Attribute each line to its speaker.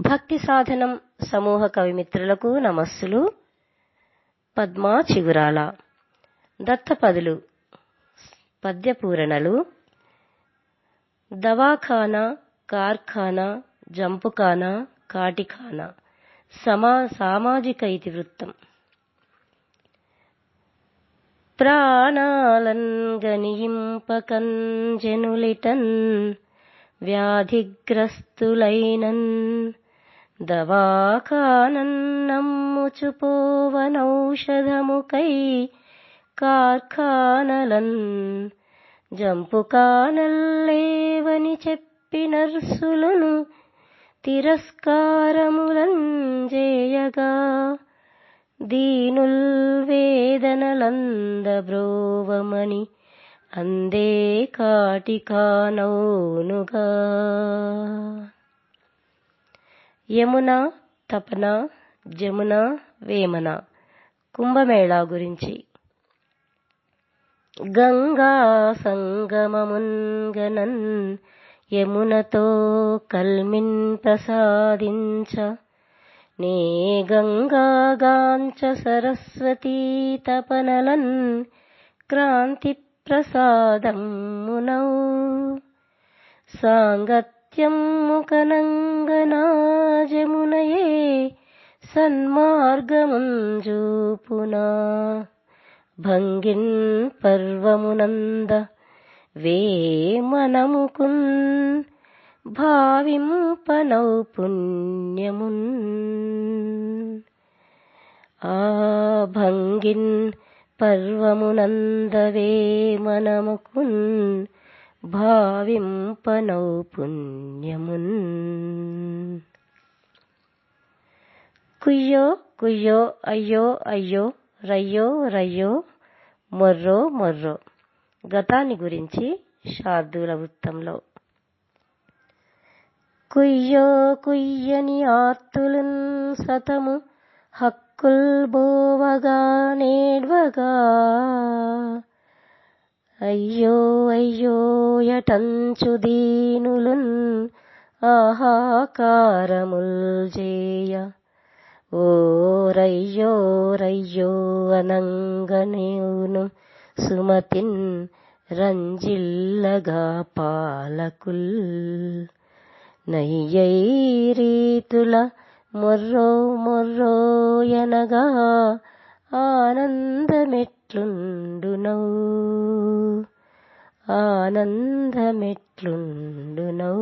Speaker 1: భక్తి సాధనం సమూహ కవిమిత్రులకు నమస్సులు. పద్మా చిగురాల. దత్తపదులు. పద్యపూరణలు. దవాఖానా కార్ఖానా జంపుఖానా కాటిఖానా. సమా సామాజిక ఇతివృత్తం. ప్రాణాలన్ గనియింపకన్ వ్యాధిగ్రస్తులైనన్. దవాకానన్నముచుపోవనౌషధముకై కార్ఖానలన్ జంపుకానల్లేవని చెప్పి నర్సులను తిరస్కారములంజేయగా దీనుల్ వేదనలందబ్రోవమని అందే కాటికానౌనుగా. యమున తపన జమున వేమన. కుంభమేళా గురించి. గంగా సంగమమున్గనన్ యమునతో కల్మిన్ ప్రసాదించ. నే గంగాగాంచ సరస్వతీ తపనలన్ క్రాంతి ప్రసాదం మునౌ. సాంగత్ జమునయే సన్మార్గముంజూపునా. భంగిన్ పర్వమునంద వేమనముకున్ భావింపనౌ పుణ్యమున్ ఆ భంగిన్ పర్వమునంద వేమనముకున్ భావింపనౌ పుణ్యమున్ కుయ్యో కుయ్యో అయ్యో అయ్యో రయ్యో రయ్యో మొర్రో మొర్రో గతాన్ని గురించి శార్దూల వృత్తంలో కుయ్యో కుయ్యని ఆర్తులున్ సతము హక్కుల్ బోవగా నేడ్వగా అయ్యో అయ్యో యటంచు దీనులున్ ఆహాకారముల్ చేయ. ఓ రయ్యో రయ్యో అనంగనేవును సుమతిన్ రంజిల్లగా పాలకుల్. నయ్యై రీతుల మొర్రో మొర్రో ఎనగా ఆనందమెట్లుండునౌ ఆనందమెట్లుండునౌ